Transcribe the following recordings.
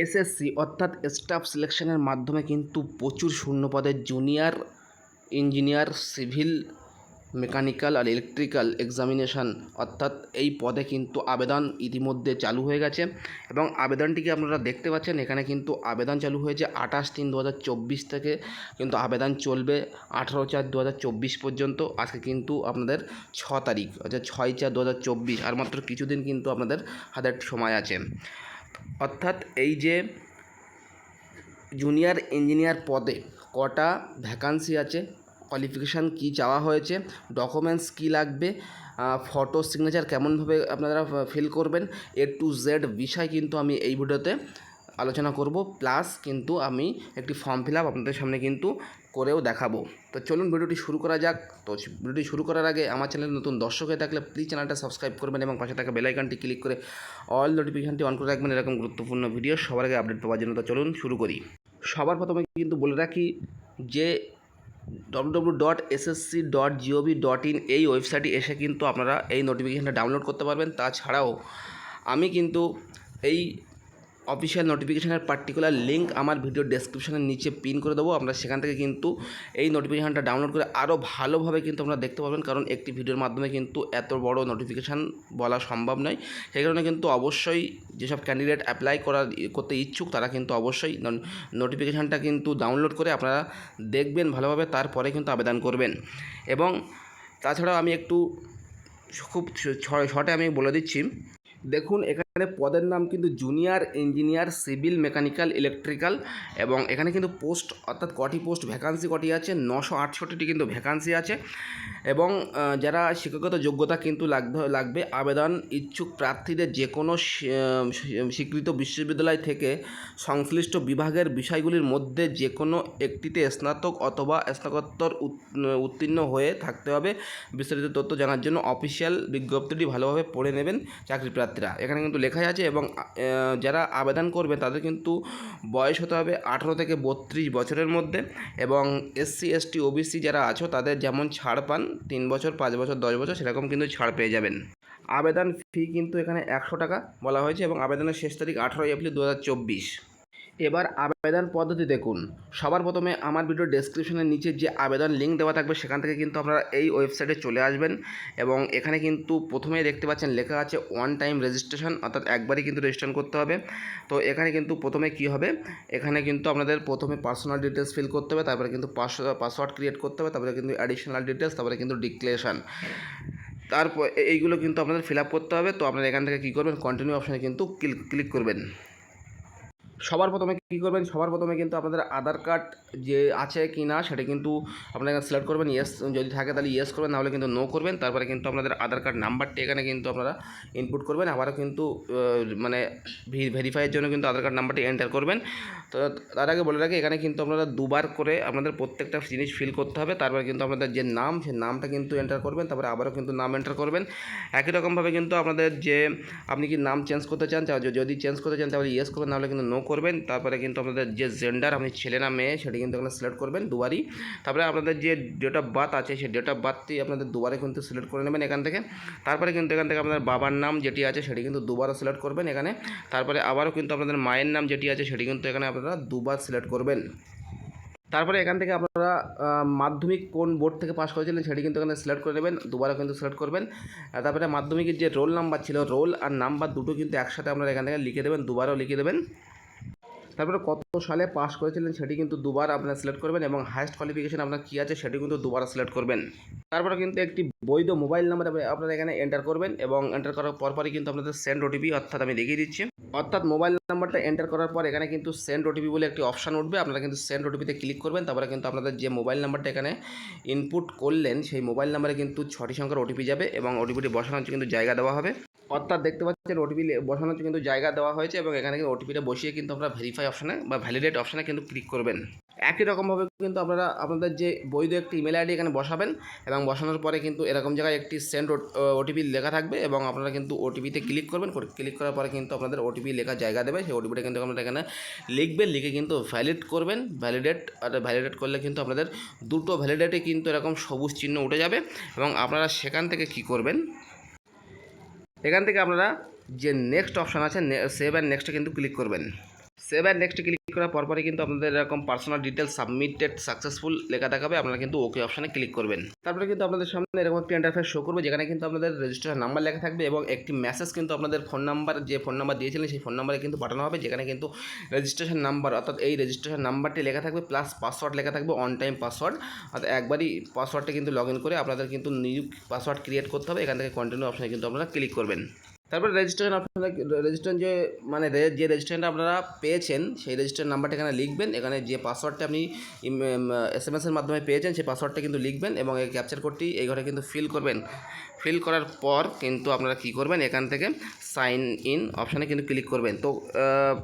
SSC অর্থাৎ staff সিলেকশনের মাধ্যমে কিন্তু প্রচুর শূন্যপদের জুনিয়র ইঞ্জিনিয়ার সিভিল মেকানিক্যাল আর ইলেকট্রিক্যাল এক্সামিনেশান অর্থাৎ এই পদে কিন্তু আবেদন ইতিমধ্যে চালু হয়ে গেছে এবং আবেদনটিকে আপনারা দেখতে পাচ্ছেন, এখানে কিন্তু আবেদন চালু হয়েছে আঠাশ তিন দু থেকে, কিন্তু আবেদন চলবে আঠারো চার দু পর্যন্ত, আজকে কিন্তু আপনাদের ছ তারিখ, অর্থাৎ ছয় চার দু আর মাত্র কিছুদিন কিন্তু আপনাদের হাতে সময় আছে। অর্থাৎ এই যে জুনিয়র ইঞ্জিনিয়ার পদে কটা ভ্যাকান্সি আছে কোয়ালিফিকেশান কী চাওয়া হয়েছে ডকুমেন্টস কী লাগবে ফটো সিগনেচার কেমনভাবে আপনারা ফিল করবেন এ টু জেড বিষয় কিন্তু আমি এই ভিডিওতে আলোচনা করব প্লাস কিন্তু আমি একটি ফর্ম ফিল আপ আপনাদের সামনে কিন্তু করেও দেখাবো। তো চলুন ভিডিওটি শুরু করা যাক। তো ভিডিওটি শুরু করার আগে আমার চ্যানেলে নতুন দর্শক হয়ে থাকলে প্লিজ চ্যানেলটা সাবস্ক্রাইব করবেন এবং পাশে থাকা বেলাইকানটি ক্লিক করে অল নোটিফিকেশানটি অন করে রাখবেন। এরকম গুরুত্বপূর্ণ ভিডিও সবার আগে আপডেট পাওয়ার জন্য। তো চলুন শুরু করি। সবার প্রথমে কিন্তু বলে রাখি যে W dot SSC dot GOV dot in এই ওয়েবসাইটে এসে কিন্তু আপনারা এই নোটিফিকেশানটা ডাউনলোড করতে পারবেন। তাছাড়াও আমি কিন্তু এই অফিসিয়াল নোটিফিকেশানের পার্টিকুলার লিঙ্ক আমার ভিডিও ডেসক্রিপশনের নিচে পিন করে দেবো। আমরা সেখান থেকে কিন্তু এই নোটিফিকেশানটা ডাউনলোড করে আরও ভালোভাবে কিন্তু আপনারা দেখতে পাবেন কারণ একটি ভিডিওর মাধ্যমে কিন্তু এত বড় নোটিফিকেশান বলা সম্ভব নয়। সেই কারণে কিন্তু অবশ্যই যেসব ক্যান্ডিডেট অ্যাপ্লাই করার করতে ইচ্ছুক, তারা কিন্তু অবশ্যই নোটিফিকেশানটা কিন্তু ডাউনলোড করে আপনারা দেখবেন ভালোভাবে, তারপরে কিন্তু আবেদন করবেন। এবং তাছাড়াও আমি একটু খুব শর্টে আমি বলে দিচ্ছি। দেখুন, এখানে পদের নাম কিন্তু junior engineer civil mechanical electrical এবং এখানে কিন্তু পোস্ট অর্থাৎ কটি পোস্ট ভ্যাকান্সি কটি আছে? নশো আটষট্টিটি কিন্তু ভ্যাকান্সি আছে এবং যারা শিক্ষাগত যোগ্যতা কিন্তু লাগবে লাগবে, আবেদন ইচ্ছুক প্রার্থীদের যে কোনো স্বীকৃত বিশ্ববিদ্যালয় থেকে সংশ্লিষ্ট বিভাগের বিষয়গুলির মধ্যে যে কোনো একটিতে স্নাতক অথবা স্নাতকোত্তর উত্তীর্ণ হয়ে থাকতে হবে। বিস্তারিত তথ্য জানার জন্য অফিসিয়াল বিজ্ঞপ্তিটি ভালোভাবে পড়ে নেবেন চাকরি প্রার্থীরা এখানে কিন্তু লেখাই আছে এবং যারা আবেদন করবে তাদের কিন্তু বয়স হতে হবে আঠেরো থেকে বত্রিশ বছরের মধ্যে এবং এসসি এসটি ওবিসি যারা আছো তাদের যেমন ছাড় পান তিন বছর, পাঁচ বছর, দশ বছর সেরকম কিন্তু ছাড় পেয়ে যাবেন। আবেদন ফি কিন্তু এখানে একশো টাকা বলা হয়েছে এবং আবেদনের শেষ তারিখ আঠারোই এপ্রিল দু হাজার চব্বিশ। এবার আবেদন পদ্ধতি দেখুন। সবার প্রথমে আমার ভিডিও ডেসক্রিপশনের নিচে যে আবেদন লিঙ্ক দেওয়া থাকবে, সেখান থেকে কিন্তু আপনারা এই ওয়েবসাইটে চলে আসবেন এবং এখানে কিন্তু প্রথমেই দেখতে পাচ্ছেন লেখা আছে ওয়ান টাইম রেজিস্ট্রেশন অর্থাৎ একবারই কিন্তু রেজিস্ট্রেশন করতে হবে। তো এখানে কিন্তু প্রথমে কি হবে? এখানে কিন্তু আপনাদের প্রথমে পার্সোনাল ডিটেলস ফিল করতে হবে, তারপরে কিন্তু পাসওয়ার্ড ক্রিয়েট করতে হবে, তারপরে কিন্তু অ্যাডিশনাল ডিটেলস তারপরে কিন্তু ডিক্লেরেশন তারপর এইগুলো কিন্তু আপনাদের ফিল আপ করতে হবে। তো আপনারা এখান থেকে কী করবেন? কন্টিনিউ অপশানে কিন্তু ক্লিক ক্লিক করবেন। সবার প্রথমে কী করবেন? সবার প্রথমে কিন্তু আপনাদের আধার কার্ড যে আছে কি না সেটা কিন্তু আপনারা সিলেক্ট করবেন ইয়েস যদি থাকে তাহলে ইয়েস করবেন, নাহলে কিন্তু নো করবেন। তারপরে কিন্তু আপনাদের আধার কার্ড নাম্বারটি এখানে কিন্তু আপনারা ইনপুট করবেন। আবারও কিন্তু মানে ভেরিফাইয়ের জন্য কিন্তু আধার কার্ড নাম্বারটি এন্টার করবেন। তো তার আগে বলে রাখি, এখানে কিন্তু আপনারা দুবার করে আপনাদের প্রত্যেকটা জিনিস ফিল করতে হবে। তারপরে কিন্তু আপনাদের যে নাম সেই নামটা কিন্তু এন্টার করবেন। তারপরে আবারও কিন্তু নাম এন্টার করবেন। একই রকমভাবে কিন্তু আপনাদের যে আপনি কি নাম চেঞ্জ করতে চান যদি চেঞ্জ করতে চান, তাহলে ইয়েস করবেন, নাহলে কিন্তু নো করবেন, তারপরে কিন্তু আপনাদের যে জেন্ডার আপনি ছেলে না মেয়ে, সেটি কিন্তু এখানে সিলেক্ট করবেন দুবারই। তারপরে আপনাদের যে ডেট অফ বার্থ আছে, সেই ডেট অফ বার্থটি আপনাদের দুবারে কিন্তু সিলেক্ট করে নেবেন এখান থেকে। তারপরে কিন্তু এখান থেকে আপনাদের বাবার নাম যেটি আছে, সেটি কিন্তু দুবারও সিলেক্ট করবেন এখানে। তারপরে আবারও কিন্তু আপনাদের মায়ের নাম যেটি আছে, সেটি কিন্তু এখানে আপনারা দুবার সিলেক্ট করবেন। তারপরে এখান থেকে আপনারা মাধ্যমিক কোন বোর্ড থেকে পাস করেছিলেন, সেটি কিন্তু এখানে সিলেক্ট করে নেবেন, দুবারও কিন্তু সিলেক্ট করবেন। তারপরে মাধ্যমিকের যে রোল নাম্বার ছিল রোল আর নাম্বার দুটো কিন্তু একসাথে আপনারা এখান থেকে লিখে দেবেন, দুবারও লিখে দেবেন। তারপরে কত সালে পাস করেছিলেন সেটি কিন্তু দুবার আপনারা সিলেক্ট করবেন এবং হায়েস্ট কোয়ালিফিকেশন আপনার কী আছে সেটি কিন্তু দুবার সিলেক্ট করবেন। তারপরে কিন্তু একটি বৈধ মোবাইল নাম্বার আপনারা এখানে এন্টার করবেন এবং এন্টার করার পরপরই কিন্তু আপনাদের সেন্ড ওটিপি অর্থাৎ আমি দেখিয়ে দিচ্ছি। অর্থাৎ মোবাইল নাম্বারটা এন্টার করার পর এখানে কিন্তু সেন্ড ওটিপি বলে একটি অপশান উঠবে। আপনারা কিন্তু সেন্ড ওটিপিতে ক্লিক করবেন, তারপরে কিন্তু আপনাদের যে মোবাইল নাম্বারটা এখানে ইনপুট করলেন, সেই মোবাইল নাম্বারে কিন্তু ছটি সংখ্যার ওটিপি যাবে এবং ওটিপিটি বসানোর কিন্তু জায়গা দেওয়া হবে। অর্থাৎ দেখতে পাচ্ছেন ওটিপি বসানোর কিন্তু জায়গা দেওয়া হয়েছে এবং এখানে কিন্তু ওটিপিটা বসিয়ে কিন্তু আপনারা ভেরিফাই অপশানে বা ভ্যালিডেট অপশানে কিন্তু ক্লিক করবেন। একই রকমভাবে কিন্তু আপনারা আপনাদের যে বৈধ একটি ইমেল আইডি এখানে বসাবেন এবং বসানোর পরে কিন্তু এরকম জায়গায় একটি সেন্ড ওটিপি লেখা থাকবে এবং আপনারা কিন্তু ওটিপিতে ক্লিক করবেন ক্লিক করার পরে কিন্তু আপনাদের ওটিপি লেখা জায়গা দেবে। সেই ওটিপিটা কিন্তু আপনারা এখানে লিখবেন, লিখে কিন্তু ভ্যালিড করবেন। ভ্যালিডেট আর ভ্যালিডেট করলে কিন্তু আপনাদের দুটো ভ্যালিডেটে কিন্তু এরকম সবুজ চিহ্ন উঠে যাবে এবং আপনারা সেখান থেকে কি করবেন? এখান থেকে আপনারা যে নেক্সট অপশান আছে সেভ অ্যান্ড নেক্সটে কিন্তু ক্লিক করবেন। সেভ অ্যান্ড নেক্সটে ক্লিক করার পরপরই কিন্তু আপনাদের এরকম পার্সোনাল ডিটেলস সাবমিটেড সাকসেসফুল লেখা দেখাবে, আপনারা কিন্তু ওকে অপশানে ক্লিক করবেন। তারপরে কিন্তু আপনাদের সামনে এরকম একটি ইন্টারফেস শো করবে, যেখানে কিন্তু আপনাদের রেজিস্ট্রেশন নাম্বার লেখা থাকবে এবং একটি মেসেজ কিন্তু আপনাদের ফোন নাম্বার যে ফোন নাম্বার দিয়েছিলেন সেই ফোন নাম্বারে কিন্তু পাঠানো হবে, যেখানে কিন্তু রেজিস্ট্রেশন নাম্বার অর্থাৎ এই রেজিস্ট্রেশন নাম্বারটি লেখা থাকবে প্লাস পাসওয়ার্ড লেখা থাকবে অন টাইম পাসওয়ার্ড অর্থাৎ একবারই পাসওয়ার্ডটা কিন্তু লগ ইন করে আপনাদের কিন্তু নিউ পাসওয়ার্ড ক্রিয়েট করতে হবে, এখান থেকে কন্টিনিউ অপশানে কিন্তু আপনারা ক্লিক করবেন। তারপরে রেজিস্ট্রেশন আপনারা রেজিস্ট্রেশন যে মানে যে রেজিস্ট্রেশনটা আপনারা পেয়েছেন, সেই রেজিস্ট্রেশন নাম্বারটা এখানে লিখবেন। এখানে যে পাসওয়ার্ডটা আপনি এস এম এসের মাধ্যমে পেয়েছেন, সেই পাসওয়ার্ডটা কিন্তু লিখবেন এবং এই ক্যাপচার কোডটি এই ঘরে কিন্তু ফিল করবেন। ফিল করার পর কিন্তু আপনারা কী করবেন? এখান থেকে সাইন ইন অপশানে কিন্তু ক্লিক করবেন। তো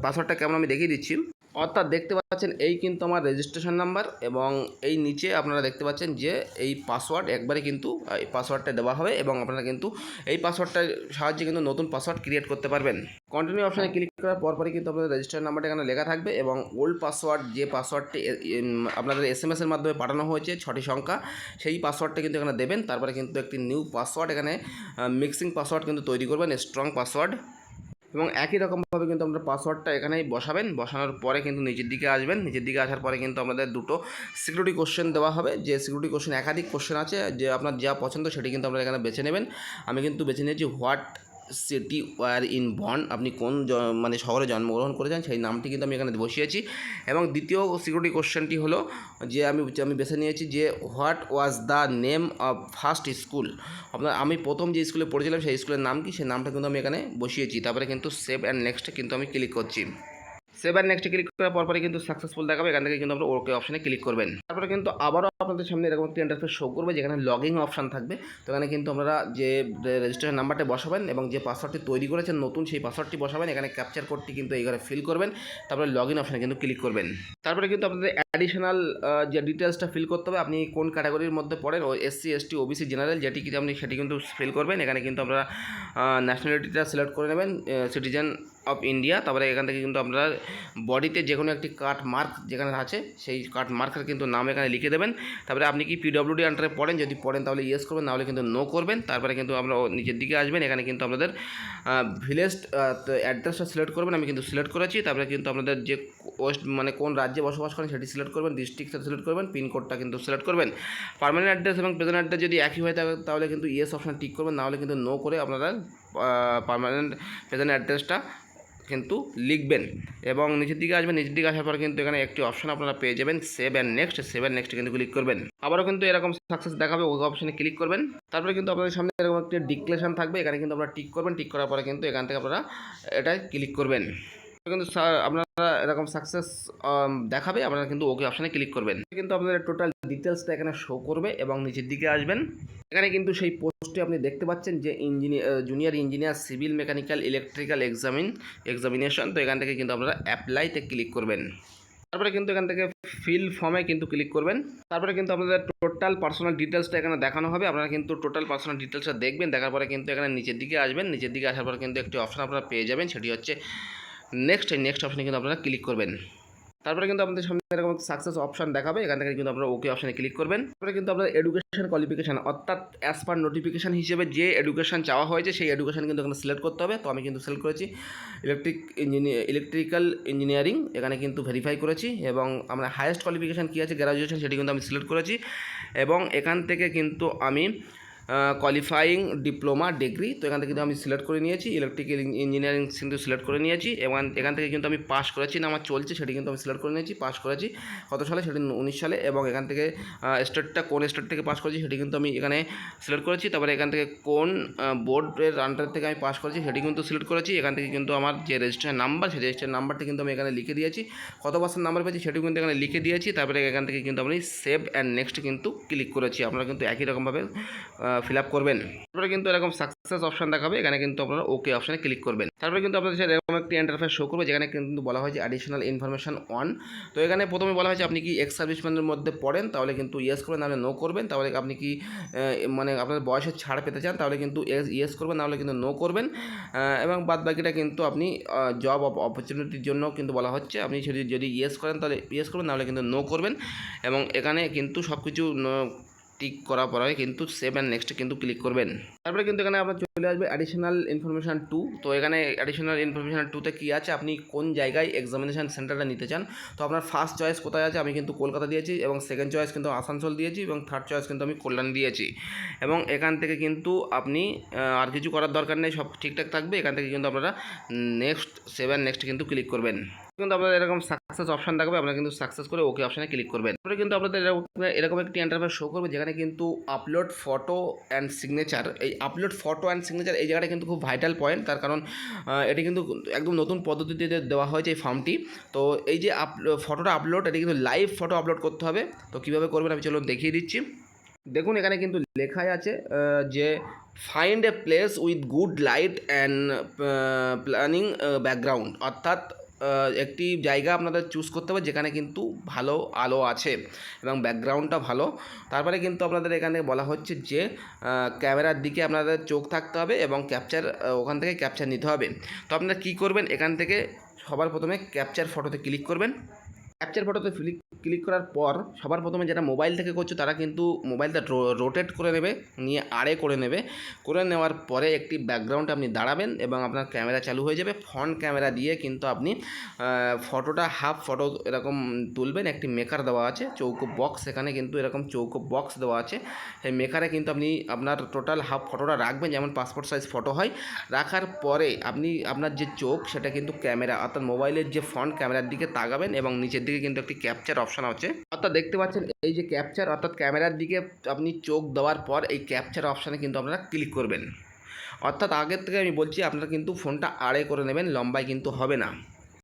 পাসওয়ার্ডটা কেমন আমি দেখিয়ে দিচ্ছি। অর্থাৎ দেখতে পাচ্ছেন এই কিন্তু আমার রেজিস্ট্রেশন নাম্বার এবং এই নিচে আপনারা দেখতে পাচ্ছেন যে এই পাসওয়ার্ড একবারে কিন্তু এই পাসওয়ার্ডটা দেওয়া হবে এবং আপনারা কিন্তু এই পাসওয়ার্ডটার সাহায্যে কিন্তু নতুন পাসওয়ার্ড ক্রিয়েট করতে পারবেন। কন্টিনিউ অপশানে ক্লিক করার পরপরই কিন্তু আপনাদের রেজিস্টার নাম্বারটা এখানে লেখা থাকবে এবং ওল্ড পাসওয়ার্ড যে পাসওয়ার্ডটি আপনাদের এস এম এসের মাধ্যমে পাঠানো হয়েছে ছটি সংখ্যা, সেই পাসওয়ার্ডটা কিন্তু এখানে দেবেন। তারপরে কিন্তু একটি নিউ পাসওয়ার্ড এখানে মিক্সিং পাসওয়ার্ড কিন্তু তৈরি করবেন স্ট্রং পাসওয়ার্ড এবং একই রকমভাবে কিন্তু আপনার পাসওয়ার্ডটা এখানেই বসাবেন। বসানোর পরে কিন্তু নিচের দিকে আসবেন। নিচের দিকে আসার পরে কিন্তু আপনাদের দুটো সিকিউরিটি কোশ্চেন দেওয়া হবে। যে সিকিউরিটি কোশ্চেন একাধিক কোশ্চেন আছে, যে আপনার যা পছন্দ সেটি কিন্তু আপনারা এখানে বেছে নেবেন। আমি কিন্তু বেছে নিয়েছি হোয়াট সিটি ওয়ার ইন বন আপনি কোন মানে শহরে জন্মগ্রহণ করেছেন সেই নামটি কিন্তু আমি এখানে বসিয়েছি। এবং দ্বিতীয় সিকিউরিটি কোশ্চেনটি হলো যে আমি আমি বেছে নিয়েছি যে what was the name of first school? আপনার, আমি প্রথম যে স্কুলে পড়েছিলাম সেই স্কুলের নাম কি? সেই নামটা কিন্তু আমি এখানে বসিয়েছি। তারপরে কিন্তু সেভ অ্যান্ড নেক্সট কিন্তু আমি ক্লিক করছি। সেভ অ্যান্ড নেক্সট ক্লিক করার পরপরে কিন্তু সাকসেসফুল দেখাবে। এখান থেকে কিন্তু আপনারা ওকে অপশানে ক্লিক করবেন। তারপরে কিন্তু আবারও আপনাদের সামনে এরকম একটি ইন্টারফেস শো করবে, যেখানে লগিং অপশান থাকবে। তো এখানে কিন্তু আপনারা যে রেজিস্ট্রেশন নাম্বারটা বসাবেন এবং যে পাসওয়ার্ডটি তৈরি করেছেন, নতুন সেই পাসওয়ার্ডটি বসাবেন। এখানে ক্যাপচার কোডটি কিন্তু এই ঘরে ফিল করবেন। তারপরে লগ ইন অপশানে কিন্তু ক্লিক করবেন। তারপরে কিন্তু আপনাদের অ্যাডিশনাল যে ডিটেলসটা ফিল করতে হবে, আপনি কোন ক্যাটাগরির মধ্যে পড়েন? ও এসসি এসটি ওবিসি জেনারেল যেটি কিন্তু আপনি সেটি কিন্তু ফিল করবেন। এখানে কিন্তু আপনারা ন্যাশনালিটিটা সিলেক্ট করে নেবেন। সিটিজেন অফ ইন্ডিয়া তারপরে এখান থেকে কিন্তু আপনারা বডিতে যে কোনো একটি কাট মার্ক যেখানে আছে, সেই কাট মার্কের কিন্তু নাম এখানে লিখে দেবেন। তারপরে আপনি কি পিডব্লিউডি আন্ডারে পড়েন, যদি পড়েন তাহলে ইয়েস করবেন, নাহলে কিন্তু নো করবেন। তারপরে কিন্তু আমরা নিচের দিকে আসবেন, এখানে কিন্তু আপনাদের ভিলেজ অ্যাড্রেসটা সিলেক্ট করবেন, আমি কিন্তু সিলেক্ট করেছি। তারপরে কিন্তু আপনাদের যে ওয়েস্ট মানে কোন রাজ্যে বসবাস করেন সেটি সিলেক্ট করবেন ডিস্ট্রিক্টটা সিলেক্ট করবেন পিনকোডটা কিন্তু সিলেক্ট করবেন। পার্মানেন্ট অ্যাড্রেস এবং প্রেজেন্ট অ্যাড্রেস যদি একই হয়ে থাকে, তাহলে কিন্তু ইয়েস অপশান টিক করবেন, নাহলে কিন্তু নো করে আপনারা পার্মানেন্ট প্রেজেন্ট অ্যাড্রেসটা কিন্তু লিখবেন এবং নিচের দিকে আসবেন, নিচের দিকে আসার পর কিন্তু এখানে একটি অপশন আপনারা পেয়ে যাবেন save and next save and next কিন্তু ক্লিক করবেন। আবারও কিন্তু এরকম সাকসেস দেখাবে, ওই অপশনে ক্লিক করবেন। তারপরে কিন্তু আপনাদের সামনে এরকম একটি ডিক্লেশন থাকবে, এখানে কিন্তু আপনারা টিক করবেন টিক করার পরে কিন্তু এখান থেকে আপনারা এটাই ক্লিক করবেন। কিন্তু আপনারা এরকম সাকসেস দেখাবে, আপনারা কিন্তু ওকে অপশানে ক্লিক করবেন। কিন্তু আপনাদের টোটাল ডিটেলসটা এখানে শো করবে এবং নিচের দিকে আসবেন। এখানে কিন্তু সেই পোস্টে আপনি দেখতে পাচ্ছেন যে engineer junior engineer civil mechanical electrical examine examination তো এখান থেকে কিন্তু আপনারা অ্যাপ্লাইতে ক্লিক করবেন। তারপরে কিন্তু এখান থেকে ফিল ফর্মে কিন্তু ক্লিক করবেন। তারপরে কিন্তু আপনাদের টোটাল পার্সোনাল ডিটেলসটা এখানে দেখানো হবে। আপনারা কিন্তু টোটাল পার্সোনাল ডিটেলসটা দেখবেন, দেখার পরে কিন্তু এখানে নিচের দিকে আসবেন। নিচের দিকে আসার পরে কিন্তু একটি অপশন আপনারা পেয়ে যাবেন, সেটি হচ্ছে নেক্সট নেক্সট অপশানে কিন্তু আপনারা ক্লিক করবেন। তারপরে কিন্তু আপনাদের সামনে এরকম সাকসেস অপশান দেখাবে। এখান থেকে কিন্তু আপনারা ওকে অপশানে ক্লিক করবেন। তারপরে কিন্তু আপনার এডুকেশন কোয়ালিফিকেশন অর্থাৎ অ্যাজ পার নোটিফিকেশান হিসেবে যে এডুকেশন চাওয়া হয়েছে, সেই এডুকেশন কিন্তু এখানে সিলেক্ট করতে হবে। তো আমি কিন্তু সিলেক্ট করেছি ইলেকট্রিক ইঞ্জিনিয়ার ইলেকট্রিক্যাল ইঞ্জিনিয়ারিং এখানে কিন্তু ভেরিফাই করেছি এবং আমরা হায়েস্ট কোয়ালিফিকেশান কী আছে গ্র্যাজুয়েশন সেটি কিন্তু আমি সিলেক্ট করেছি। এবং এখান থেকে কিন্তু আমি কোয়ালিফাইং ডিপ্লোমা ডিগ্রি তো এখান থেকে কিন্তু আমি সিলেক্ট করে নিয়েছি ইলেকট্রিক্যাল ইঞ্জিনিয়ারিং কিন্তু সিলেক্ট করে নিয়েছি, এবং এখান থেকে কিন্তু আমি পাস করেছি না আমার চলছে, সেটি কিন্তু আমি সিলেক্ট করে নিয়েছি পাস করেছি কত সালে? সেটি উনিশ সালে, এবং এখান থেকে স্টেটটা কোন স্টেট থেকে পাস করেছি সেটি কিন্তু আমি এখানে সিলেক্ট করেছি, তারপরে এখান থেকে কোন বোর্ডের আন্ডার থেকে আমি পাস করেছি সেটি কিন্তু সিলেক্ট করেছি, এখান থেকে কিন্তু আমার যে রেজিস্ট্রেশন নাম্বার সেই রেজিস্ট্রেশন নাম্বারটি কিন্তু আমি এখানে লিখে দিয়েছি, কত পার্সেন্ট নাম্বার পেয়েছি সেটিও কিন্তু এখানে লিখে দিয়েছি, তারপরে এখান থেকে কিন্তু আমি সেভ অ্যান্ড নেক্সট কিন্তু ক্লিক করেছি আপনারা কিন্তু একই রকমভাবে ফিল আপ করবেন। তারপরে কিন্তু এরকম সাকসেস অপশন দেখাবে। এখানে কিন্তু আপনারা ওকে অপশানে ক্লিক করবেন। তারপরে কিন্তু আপনাদের সাথে এরকম একটি ইন্টারফেস শো করবে, যেখানে কিন্তু বলা হয়েছে অ্যাডিশনাল ইনফরমেশন অন তো এখানে প্রথমে বলা হয়েছে আপনি কি এক্স সার্ভিসম্যানের মধ্যে পড়েন, তাহলে কিন্তু ইয়েস করবেন, নাহলে নো করবেন। তাহলে আপনি কি মানে আপনার বয়সের ছাড় পেতে চান, তাহলে কিন্তু ইয়েস করবেন, নাহলে কিন্তু নো করবেন। এবং বাদ বাকিটা কিন্তু আপনি জব অপরচুনিটির জন্য কিন্তু বলা হচ্ছে, আপনি যদি যদি ইয়েস করেন, তাহলে ইয়েস করবেন, নাহলে কিন্তু নো করবেন। এবং এখানে কিন্তু সব কিছু টিক করার পরে কিন্তু সেভ অ্যান্ড নেক্সট কিন্তু ক্লিক করবেন। তারপরে কিন্তু এখানে আপনার চলে আসবে অ্যাডিশনাল ইনফরমেশান টু তো এখানে অ্যাডিশনাল ইনফরমেশান টুতে কী আছে? আপনি কোন জায়গায় এক্সামিনেশান সেন্টারটা নিতে চান? তো আপনার ফার্স্ট চয়েস কোথায় আছে? আমি কিন্তু কলকাতা দিয়েছি এবং সেকেন্ড চয়েস কিন্তু আসানসোল দিয়েছি এবং থার্ড চয়েস কিন্তু আমি কল্যাণ দিয়েছি। এবং এখান থেকে কিন্তু আপনি আর কিছু করার দরকার নেই, সব ঠিকঠাক থাকবে। এখান থেকে কিন্তু আপনারা নেক্সট সেভেন নেক্সট কিন্তু ক্লিক করবেন। কিন্তু আপনাদের এরকম সাকসেস অপশন থাকবে, আপনারা কিন্তু সাকসেস করে ওকে অপশানে ক্লিক করবেন। তারপরে কিন্তু আপনাদের এরকম একটি ইন্টারফেস শো করবে, যেখানে কিন্তু আপলোড ফটো অ্যান্ড সিগনেচার এই আপলোড ফটো অ্যান্ড সিগনেচার এই জায়গাটা কিন্তু খুব ভাইটাল পয়েন্ট তার কারণ এটি কিন্তু একদম নতুন পদ্ধতিতে দেওয়া হয়েছে এই ফর্মটি তো এই যে আপ ফটোটা আপলোড এটি কিন্তু লাইভ ফটো আপলোড করতে হবে। তো কীভাবে করবেন আমি চলুন দেখিয়ে দিচ্ছি। দেখুন, এখানে কিন্তু লেখাই আছে যে find a place with good light and planning background অর্থাৎ একটি জায়গা আপনাদের চুজ করতে হবে, যেখানে কিন্তু ভালো আলো আছে এবং ব্যাকগ্রাউন্ডটা ভালো। তারপরে কিন্তু আপনাদের এখানে বলা হচ্ছে যে ক্যামেরার দিকে আপনাদের চোখ থাকতে হবে এবং ক্যাপচার ওখান থেকে ক্যাপচার নিতে হবে। তো আপনারা কী করবেন? এখান থেকে সবার প্রথমে ক্যাপচার ফটোতে ক্লিক করবেন। ক্যাপচার ফটোতে ক্লিক ক্লিক করার পর সবার প্রথমে যারা মোবাইল থেকে করছ তারা কিন্তু মোবাইলটা রোটেট করে নেবে, নিয়ে আড়ে করে নেবে। করে নেওয়ার পরে একটি ব্যাকগ্রাউন্ডে আপনি দাঁড়াবেন এবং আপনার ক্যামেরা চালু হয়ে যাবে। ফ্রন্ট ক্যামেরা দিয়ে কিন্তু আপনি ফটোটা হাফ ফটো এরকম তুলবেন। একটি মেকার দেওয়া আছে, চৌকো বক্স এখানে কিন্তু এরকম চৌকো বক্স দেওয়া আছে। সেই মেকারে কিন্তু আপনি আপনার টোটাল হাফ ফটোটা রাখবেন, যেমন পাসপোর্ট সাইজ ফটো হয়। রাখার পরে আপনি আপনার যে চোখ সেটা কিন্তু ক্যামেরা অর্থাৎ মোবাইলের যে ফ্রন্ট ক্যামেরার দিকে তাকাবেন এবং নিচের দিকে কিন্তু একটি ক্যাপচার অপশন আছে। অর্থাৎ দেখতে পাচ্ছেন এই যে ক্যাপচার অর্থাৎ ক্যামেরার দিকে আপনি চোখ দেওয়ার পর এই ক্যাপচার অপশানে কিন্তু আপনারা ক্লিক করবেন। অর্থাৎ আগের থেকে আমি বলছি, আপনারা কিন্তু ফোনটা আড়ে করে নেবেন, লম্বায় কিন্তু হবে না।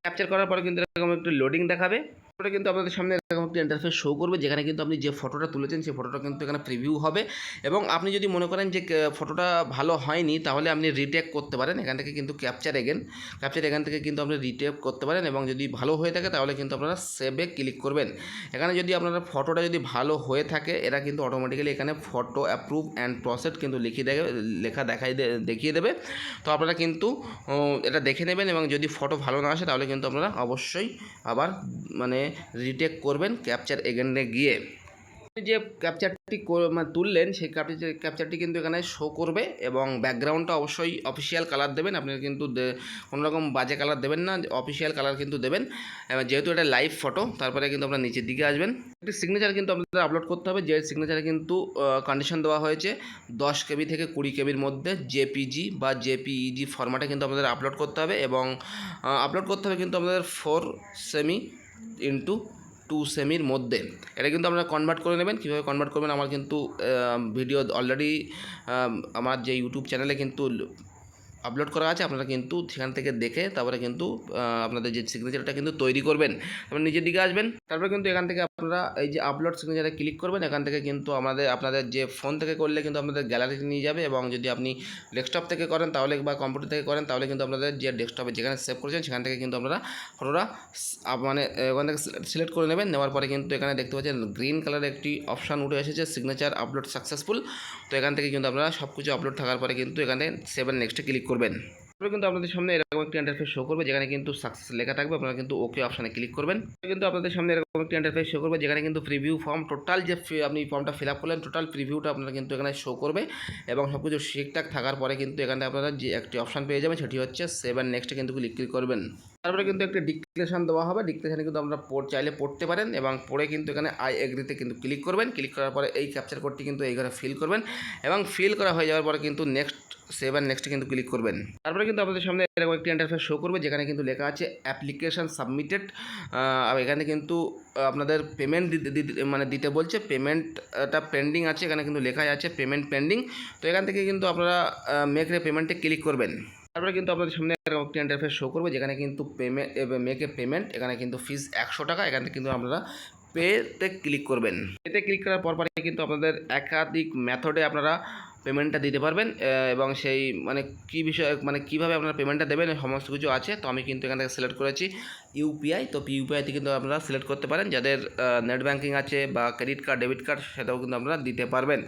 ক্যাপচার করার পরে কিন্তু এরকম একটু লোডিং দেখাবে। তারপরে কিন্তু আপনাদের সামনে এরকম একটি ইন্টারফেস শো করবে, যেখানে কিন্তু আপনি যে ফটোটা তুলেছেন, সেই ফটোটা কিন্তু এখানে প্রিভিউ হবে। এবং আপনি যদি মনে করেন যে ফটোটা ভালো হয়নি, তাহলে আপনি রিটেক করতে পারেন। এখান থেকে কিন্তু ক্যাপচার এগেন ক্যাপচার এখান থেকে কিন্তু আপনি রিটেক করতে পারেন এবং যদি ভালো হয়ে থাকে, তাহলে কিন্তু আপনারা সেভে ক্লিক করবেন। এখানে যদি আপনারা ফটোটা যদি ভালো হয়ে থাকে, এরা কিন্তু অটোমেটিক্যালি এখানে ফটো অ্যাপ্রুভ অ্যান্ড প্রসেড কিন্তু লিখিয়ে দেবে লেখা দেখাই দেখিয়ে দেবে। তো আপনারা কিন্তু এটা দেখে নেবেন এবং যদি ফটো ভালো না আসে, তাহলে কিন্তু আপনারা অবশ্যই আবার মানে রিটেক করবেন ক্যাপচার এগেন্ডে গিয়ে। যে ক্যাপচারটি মানে তুললেন, সেই ক্যাপচার ক্যাপচারটি কিন্তু এখানে শো করবে এবং ব্যাকগ্রাউন্ডটা অবশ্যই অফিসিয়াল কালার দেবেন। আপনি কিন্তু কোনো রকম বাজে কালার দেবেন না অফিসিয়াল কালার কিন্তু দেবেন। যেহেতু এটা লাইভ ফটো তারপরে কিন্তু আপনার নিচের দিকে আসবেন। একটি সিগনেচার কিন্তু আপনাদের আপলোড করতে হবে। যে সিগনেচারে কিন্তু কন্ডিশন দেওয়া হয়েছে, দশ কেবি থেকে কুড়ি কেবির মধ্যে জেপিজি বা জেপিইজি ফরম্যাটে কিন্তু আপনাদের আপলোড করতে হবে এবং আপলোড করতে হবে কিন্তু আপনাদের ফোর সেমি ইন্টু টু সেমির মধ্যে। এটা কিন্তু আপনারা কনভার্ট করে নেবেন। কীভাবে কনভার্ট করবেন? আমার কিন্তু ভিডিও অলরেডি আমার যে ইউটিউব চ্যানেলে কিন্তু আপলোড করা আছে, আপনারা কিন্তু সেখান থেকে দেখে তারপরে কিন্তু আপনাদের যে সিগনেচারটা কিন্তু তৈরি করবেন। তারপর নিচের দিকে আসবেন, তারপরে কিন্তু এখান থেকে আপনারা এই যে আপলোড সিগনেচারে ক্লিক করবেন, এখান থেকে কিন্তু আমাদের, আপনাদের যে ফোন থেকে করলে কিন্তু আপনাদের গ্যালারিতে নিয়ে যাবে এবং যদি আপনি ডেস্কটপ থেকে করেন তাহলে বা কম্পিউটার থেকে করেন তাহলে কিন্তু আপনাদের যে ডেস্কটপে যেখানে সেভ করেছেন, সেখান থেকে কিন্তু আপনারা ফটোটা মানে ওখান থেকে সিলেক্ট করে নেবেন। নেওয়ার পরে কিন্তু এখানে দেখতে পাচ্ছেন গ্রিন কালারের একটি অপশান উঠে এসেছে সিগনেচার আপলোড সাকসেসফুল তো এখান থেকে কিন্তু আপনারা সব কিছু আপলোড থাকার পরে কিন্তু এখানে সেভেন নেক্সটে ক্লিক করবেন। তারপরে কিন্তু আপনাদের সামনে এরকম একটি ইন্টারফেস শো করবে, যেখানে কিন্তু সাকসেস লেখা থাকবে, আপনারা কিন্তু ওকে অপশানে ক্লিক করবেন। কিন্তু আপনাদের সামনে এরকম একটি ইন্টারফেস শো করবে, যেখানে কিন্তু প্রিভিউ ফর্ম টোটাল যে আপনি ফর্মটা ফিল আপ করলেন টোটাল প্রিভিউটা আপনারা কিন্তু এখানে শো করবে এবং সব কিছু ঠিকঠাক থাকার পরে কিন্তু এখানে আপনারা যে একটি অপশান পেয়ে যাবেন, সেটি হচ্ছে সেভেন নেক্সটে কিন্তু ক্লিক ক্লিক করবেন। তারপরে কিন্তু একটা ডিক্লেশন দেওয়া হবে। ডিক্লেশনে কিন্তু আপনারা পড়, চাইলে পড়তে পারেন এবং পড়ে কিন্তু এখানে আই এগ্রিতে কিন্তু ক্লিক করবেন। ক্লিক করার পরে এই ক্যাপচার কোডটি কিন্তু এই ঘরে ফিল করবেন এবং ফিল করা হয়ে যাওয়ার পরে কিন্তু নেক্সট সেভেন নেক্সটে কিন্তু ক্লিক করবেন। তারপরে কিন্তু আপনাদের সামনে এরকম একটি ইন্টারফেস শো করবে যেখানে কিন্তু লেখা আছে অ্যাপ্লিকেশন সাবমিটেড এখানে কিন্তু আপনাদের পেমেন্ট মানে দিতে বলছে। পেমেন্টটা পেন্ডিং আছে, এখানে কিন্তু লেখা আছে পেমেন্ট পেন্ডিং তো এখান থেকে কিন্তু আপনারা মেক রে পেমেন্টে ক্লিক করবেন। তারপরে কিন্তু আপনাদের সামনে একটি ইন্টারফেস শো করবে, যেখানে কিন্তু পেমেন্ট মেকে পেমেন্ট এখানে কিন্তু ফিস একশো টাকা, এখানে কিন্তু আপনারা পেতে ক্লিক করবেন। পেতে ক্লিক করার পর পরে কিন্তু আপনাদের একাধিক মেথডে আপনারা পেমেন্টটা দিতে পারবেন এবং সেই মানে কী বিষয় মানে কীভাবে আপনারা পেমেন্টটা দেবেন সমস্ত কিছু আছে। তো আমি কিন্তু এখান থেকে সিলেক্ট করেছি ইউপিআই তো ইউপিআইতে কিন্তু আপনারা সিলেক্ট করতে পারেন। যাদের নেট ব্যাঙ্কিং আছে বা ক্রেডিট কার্ড ডেবিট কার্ড সেটাও কিন্তু আপনারা দিতে পারবেন।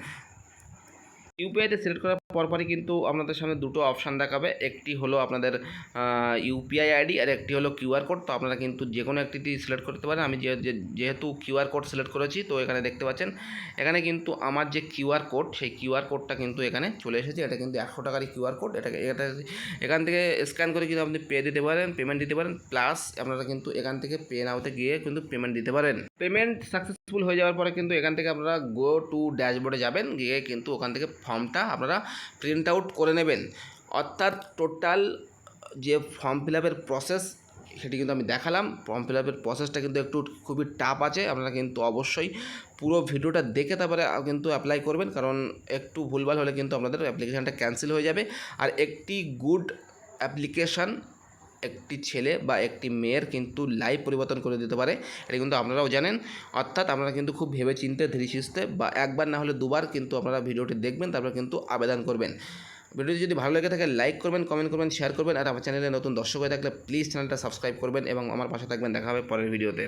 ইউপিআইতে সিলেক্ট করার পরপরই কিন্তু আপনাদের সামনে দুটো অপশান দেখাবে। একটি হলো আপনাদের ইউপিআই আইডি আর একটি হলো কিউআর কোড তো আপনারা কিন্তু যে কোনো একটিতে সিলেক্ট করতে পারেন। আমি যেহেতু কিউআর কোড সিলেক্ট করেছি, তো এখানে দেখতে পাচ্ছেন, এখানে কিন্তু আমার যে কিউআর কোড সেই কিউআর কোডটা কিন্তু এখানে চলে এসেছে। এটা কিন্তু একশো টাকার কিউআর কোড এটাকে, এটা এখান থেকে স্ক্যান করে কিন্তু আপনি পে দিতে পারেন পেমেন্ট দিতে পারেন। প্লাস আপনারা কিন্তু এখান থেকে পে নাওতে গিয়ে কিন্তু পেমেন্ট দিতে পারেন। পেমেন্ট সাকসেসফুল হয়ে যাওয়ার পরে কিন্তু এখান থেকে আপনারা গো টু ড্যাশবোর্ডে যাবেন। গিয়ে কিন্তু ওখান থেকে ফর্মটা আপনারা প্রিন্ট আউট করে নেবেন। অর্থাৎ টোটাল যে ফর্ম ফিল আপের প্রসেস সেটি কিন্তু আমি দেখালাম। ফর্ম ফিল আপের প্রসেসটা কিন্তু একটু খুবই টাফ আছে। আপনারা কিন্তু অবশ্যই পুরো ভিডিওটা দেখে তারপরে কিন্তু অ্যাপ্লাই করবেন। কারণ একটু ভুলভাল হলে কিন্তু আপনাদের অ্যাপ্লিকেশানটা ক্যান্সেল হয়ে যাবে। আর একটি গুড অ্যাপ্লিকেশান একটি ছেলে বা একটি মেয়ের কিন্তু লাইফ পরিবর্তন করে দিতে পারে। এটা কিন্তু আপনারাও জানেন। অর্থাৎ আপনারা কিন্তু খুব ভেবে চিনতে ধীরে বা একবার না হলে দুবার কিন্তু আপনারা ভিডিওটি দেখবেন, তারপর কিন্তু আবেদন করবেন। ভিডিওটি যদি ভালো লেগে থাকে লাইক করবেন কমেন্ট করবেন শেয়ার করবেন, আর আমার চ্যানেলে নতুন দর্শক হয়ে থাকলে প্লিজ চ্যানেলটা সাবস্ক্রাইব করবেন এবং আমার পাশে থাকবেন। দেখা হবে পরের ভিডিওতে।